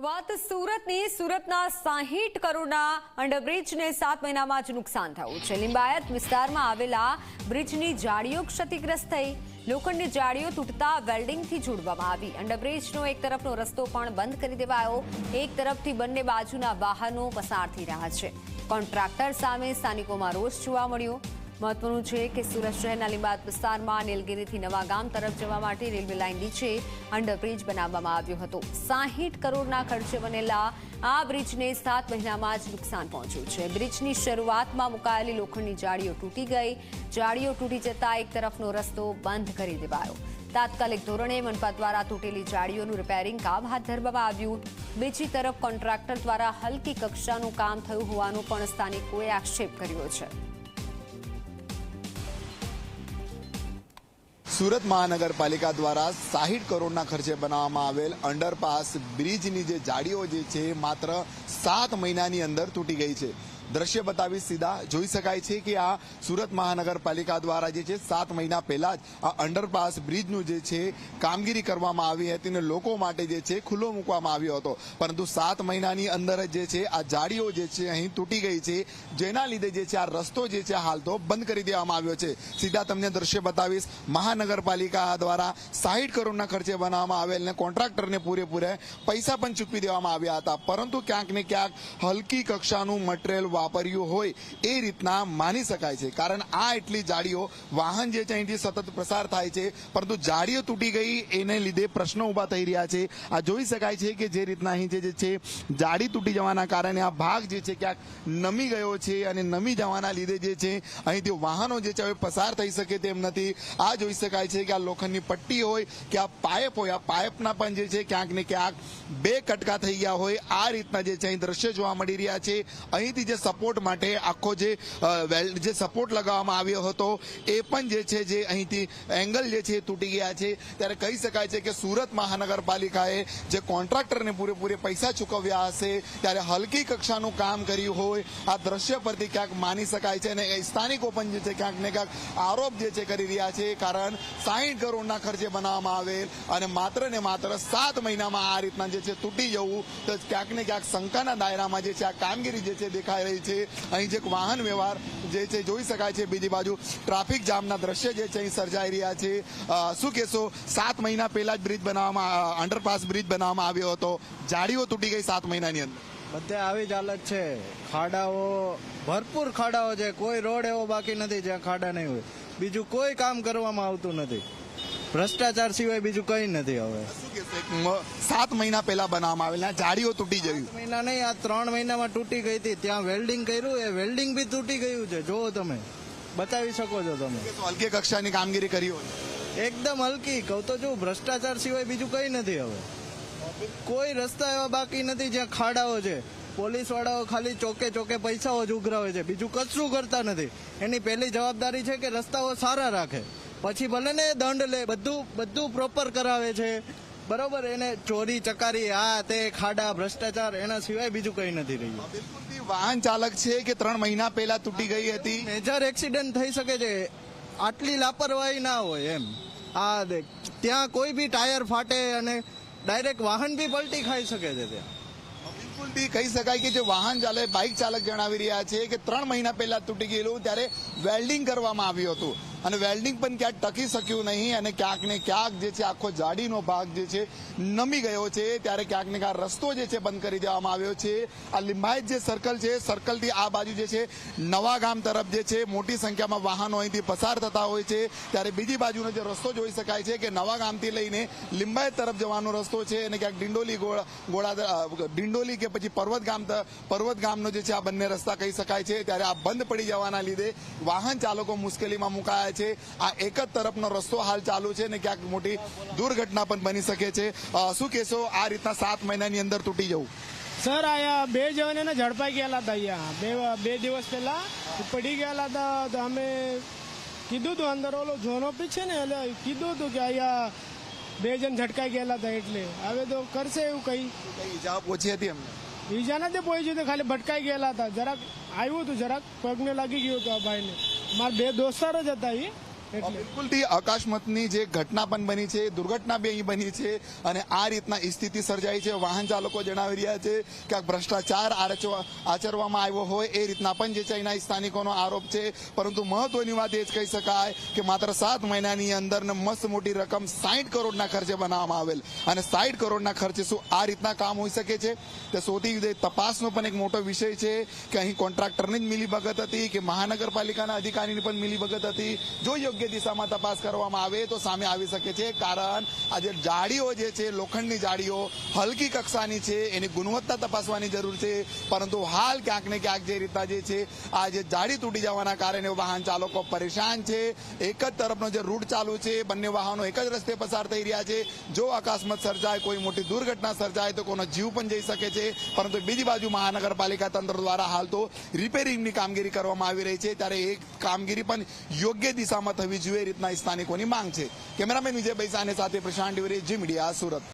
વાત સુરતની, સુરતના સાહીઠ કરોડના અંડરબ્રિજને સાત મહિનામાં જ નુકસાન થયું છે. લિંબાયત વિસ્તારમાં આવેલા બ્રિજની જાળીઓ ક્ષતિગ્રસ્ત થઈ. લોખંડની જાળીઓ તૂટતા વેલ્ડિંગથી જોડવામાં આવી. અંડરબ્રિજનો એક તરફનો રસ્તો પણ બંધ કરી દેવાયો. એક તરફથી બંને બાજુના વાહનો પસાર થઈ રહ્યા છે. કોન્ટ્રાક્ટર સામે સ્થાનિકોમાં રોષ જોવા મળ્યો. મહત્વનું છે કે સુરત શહેરના લીંબાત વિસ્તારમાં નીલગિરીથી નવા ગામ તરફ જવા માટે રેલવે લાઇન નીચે અંડરબ્રિજ બનાવવામાં આવ્યો હતો. સાહીઠ કરોડના ખર્ચે બનેલા આ બ્રિજને સાત મહિનામાં જ નુકસાન પહોંચ્યું છે. બ્રિજની શરૂઆતમાં મુકાયેલી લોખંડની જાળીઓ તૂટી ગઈ. જાળીઓ તૂટી જતા એક તરફનો રસ્તો બંધ કરી દેવાયો. તાત્કાલિક ધોરણે મનપા દ્વારા તૂટેલી જાળીઓનું રિપેરિંગ કામ હાથ ધરવામાં આવ્યું. બીજી તરફ કોન્ટ્રાક્ટર દ્વારા હલકી કક્ષાનું કામ થયું હોવાનો પણ સ્થાનિકોએ આક્ષેપ કર્યો છે. સુરત મહાનગરપાલિકા દ્વારા સાહીઠ કરોડના ખર્ચે બનાવવામાં આવેલ અંડરપાસ બ્રિજની જે જાળીઓ જે છે, માત્ર સાત મહિનાની અંદર તૂટી ગઈ છે. દ્રશ્ય બતાવી સીધા જોઈ શકાય છે કે આ સુરત મહાનગરપાલિકા દ્વારા જે છે સાત મહિના પહેલા જ આ અંડરપાસ બ્રિજનું જે છે કામગીરી કરવામાં આવી હતી અને લોકો માટે જે છે ખુલ્લો મૂકવામાં આવ્યો હતો. પરંતુ સાત મહિનાની અંદર જે છે આ જાળીઓ જે છે અહીં તૂટી ગઈ છે. જેના લીધે જે છે આ રસ્તો જે છે હાલ તો બંધ કરી દેવામાં આવ્યો છે. સીધા તમને દ્રશ્ય બતાવીશ. મહાનગરપાલિકા દ્વારા સાહીઠ કરોડના ખર્ચે બનાવવામાં આવેલ ને કોન્ટ્રાક્ટરને પૂરેપૂરે પૈસા પણ ચૂકવી દેવામાં આવ્યા હતા. પરંતુ ક્યાંક ને ક્યાંક હલકી કક્ષાનું મટીરિયલ વાપર્યું હોય એ રીતના માની શકાય છે. કારણ આ એટલી જાળીઓ વાહન જે છે અહીંથી સતત પ્રસાર થાય છે, પરંતુ જાળીઓ તૂટી ગઈ એને લીધે પ્રશ્નો ઊભા થઈ રહ્યા છે. આ જોઈ શકાય છે કે જે રીતના અહીં જે છે જાળી તૂટી જવાના કારણે આ ભાગ જે છે ક્યાંક નમી ગયો છે અને નમી જવાના લીધે જે છે, અહીંથી વાહનો જે છે હવે પસાર થઈ શકે તેમ નથી. આ જોઈ શકાય છે કે આ લોખંડની પટ્ટી હોય, કે આ પાઇપ હોય, આ પાઇપના પણ જે છે ક્યાંક ને ક્યાંક બે કટકા થઈ ગયા હોય. આ રીતના જે છે અહીં દ્રશ્ય જોવા મળી રહ્યા છે. અહીંથી જે સપોર્ટ માટે આખો જે જે સપોર્ટ લગાવવામાં આવ્યો હતો, એ પણ જે છે, જે અહીંથી એંગલ જે છે તૂટી ગયા છે. ત્યારે કહી શકાય છે કે સુરત મહાનગરપાલિકાએ જે કોન્ટ્રાક્ટરને પૂરેપૂરે પૈસા ચૂકવ્યા હશે, ત્યારે હલકી કક્ષાનું કામ કર્યું હોય, આ દ્રશ્ય પરથી ક્યાંક માની શકાય છે અને સ્થાનિકો પણ જે છે, ક્યાંક ને ક્યાંક આરોપ જે છે, કરી રહ્યા છે, કારણ સાહીઠ કરોડના ખર્ચે બનાવવામાં આવેલ અને માત્ર ને માત્ર સાત મહિનામાં આ રીતના જે છે, તૂટી જવું, તો ક્યાંક ને ક્યાંક શંકાના દાયરામાં જે છે, આ કામગીરી જે છે, દેખાઈ રહી છે. અહીં જે વાહન વ્યવહાર જે છે, જોઈ શકાય છે. બીજી બાજુ ટ્રાફિક જામના દ્રશ્ય જે છે, અહીં સર્જાઈ રહ્યા છે. શું કહેશો? સાત મહિના પહેલા જ બ્રિજ બનાવવામાં અંડરપાસ બ્રિજ બનાવવામાં આવ્યો હતો. જાળીઓ તૂટી ગઈ સાત મહિનાની અંદર. બધે આવી જ હાલત છે. ખાડાઓ, ભરપૂર ખાડાઓ છે. કોઈ રોડ એવો બાકી નથી જ્યાં ખાડા નહીં હોય. બીજું કોઈ કામ કરવામાં આવતું નથી. ભ્રષ્ટાચાર સિવાય બીજું કંઈ નથી હવે. સાત મહિના પહેલા બનાવવામાં આવેલ જાળીઓ તૂટી જવી મહિના નહીં આ ત્રણ મહિનામાં તૂટી ગઈ હતી. ત્યાં વેલ્ડિંગ કર્યું એ વેલ્ડિંગ બી તૂટી ગયું છે. જુઓ તમે. બતાવી શકો છો તમે. હલકી કક્ષાની કામગીરી કરી હોય. એકદમ હલકી. કહું તો જો ભ્રષ્ટાચાર સિવાય બીજું કંઈ નથી હવે. કોઈ રસ્તા એવા બાકી નથી જ્યાં ખાડાઓ છે. પોલીસ વાળાઓ ખાલી ચોકે ચોકે પૈસાઓ જ ઉઘરાવે છે. બીજું કશું કરતા નથી. એની પહેલી જવાબદારી છે કે રસ્તાઓ સારા રાખે. પછી ભલે ને દંડ લે બધું બધું પ્રોપર કરાવે છે. બરોબર એને ચોરી ચકારી આ તે ખાડા ભ્રષ્ટાચાર એના સિવાય બીજું કંઈ નથી રહ્યું. વાહન ચાલક છે કે ત્રણ મહિના પહેલા તૂટી ગઈ હતી? મેજર એક્સિડન્ટ થઈ શકે છે. આટલી લાપરવાહી ના હોય એમ. આ દેખ ત્યાં કોઈ બી ટાયર ફાટે અને ડાયરેક્ટ વાહન બી પલટી ખાઈ શકે છે ત્યાં. બિલકુલથી કહી શકાય કે જે વાહન ચાલક બાઇક ચાલક જણાવી રહ્યા છે કે ત્રણ મહિના પહેલા તૂટી ગયેલું ત્યારે વેલ્ડિંગ કરવામાં આવ્યું હતું. અને વેલ્ડિંગ પણ ક્યાંક ટકી શક્યું નહીં અને ક્યાંક ને ક્યાંક જે છે આખો જાડીનો ભાગ જે છે નમી ગયો છે. ત્યારે ક્યાંક ને ક્યાંક રસ્તો જે છે બંધ કરી દેવામાં આવ્યો છે. આ લિંબાયત જે સર્કલ છે સર્કલથી આ બાજુ જે છે નવા ગામ તરફ જે છે મોટી સંખ્યામાં વાહનો અહીંથી પસાર થતા હોય છે. ત્યારે બીજી બાજુનો જે રસ્તો જોઈ શકાય છે કે નવા ગામથી લઈને લિંબાયત તરફ જવાનો રસ્તો છે અને ક્યાંક ડિંડોલી ગોળા ડિંડોલી કે પછી પર્વત ગામ પર્વત ગામનો જે છે આ બંને રસ્તા કહી શકાય છે. ત્યારે આ બંધ પડી જવાના લીધે વાહન ચાલકો મુશ્કેલીમાં મુકાયા છે. આ એક જ તરફનો રસ્તો હાલ ચાલુ છે ને ક્યાંક મોટી દુર્ઘટના પણ બની શકે છે. શું કહેશો? આ રીતના સાત મહિનાની અંદર તૂટી જવું. સર આયા બે જણને ને ઝડપાઈ ગયેલા હતા અહીંયા. બે બે દિવસ પહેલા પડી ગયેલા હતા. તો અમે કીધું હતું અંદર ઓલો જોનો પી છે ને એટલે કીધું હતું કે અહીંયા બે જણ ઝટકાઈ ગયેલા હતા એટલે. હવે તો કરશે એવું કઈ. ઈજા પહોંચી હતી એમને? ઈજા નથી પહોંચ્યું હતી ખાલી ભટકાઈ ગયેલા હતા. જરાક આવ્યું હતું જરાક પગને લાગી ગયું હતું આ ભાઈને. મારા બે દોસ્તાર જ હતા એ બિલકુલથી અકસ્માતની જે ઘટના પણ બની છે, દુર્ઘટના બી અહીં બની છે અને આ રીતના સ્થિતિ સર્જાઈ છે. વાહન ચાલકો જણાવી રહ્યા છે કે આ ભ્રષ્ટાચાર આચરવામાં આવ્યો હોય એ રીતના પણ જે છે અહીંના સ્થાનિકોનો આરોપ છે. પરંતુ મહત્વની વાત એ જ કહી શકાય કે માત્ર સાત મહિનાની અંદર મસ્ત મોટી રકમ સાહીઠ કરોડના ખર્ચે બનાવવામાં આવેલ. અને સાહીઠ કરોડના ખર્ચે શું આ રીતના કામ હોઈ શકે છે? તે સૌથી તપાસનો પણ એક મોટો વિષય છે કે અહીં કોન્ટ્રાક્ટરની જ મિલીભગત હતી કે મહાનગરપાલિકાના અધિકારીની પણ મિલીભગત હતી. જો દિશામાં તપાસ કરવામાં આવે તો સામે આવી શકે છે. કારણ આ જે જાળીઓ જે છે, લોખંડની જાળીઓ હલકી કક્ષાની છે, એની ગુણવત્તા તપાસવાની જરૂર છે. પરંતુ હાલ ક્યાંક ને ક્યાંક જે રીતના જે છે, આ જે જાળી તૂટી જવાના કારણે વાહન ચાલકો પરેશાન છે. એક જ તરફનો જે રૂટ ચાલુ છે, બંને વાહનો એક જ રસ્તે પસાર થઈ રહ્યા છે. જો અકસ્માત સર્જાય, કોઈ મોટી દુર્ઘટના સર્જાય, તો કોનો જીવ પણ જઈ શકે છે. પરંતુ બીજી બાજુ મહાનગરપાલિકા તંત્ર દ્વારા હાલ તો રિપેરિંગની કામગીરી કરવામાં આવી રહી છે. ત્યારે એ કામગીરી પણ યોગ્ય દિશામાં થવી જોઈએ એ રીતના સ્થાનિકોની માંગ છે. કેમેરામેન વિજય સાને સાથે પ્રશાંત ડિવરી, જી મીડિયા, સુરત.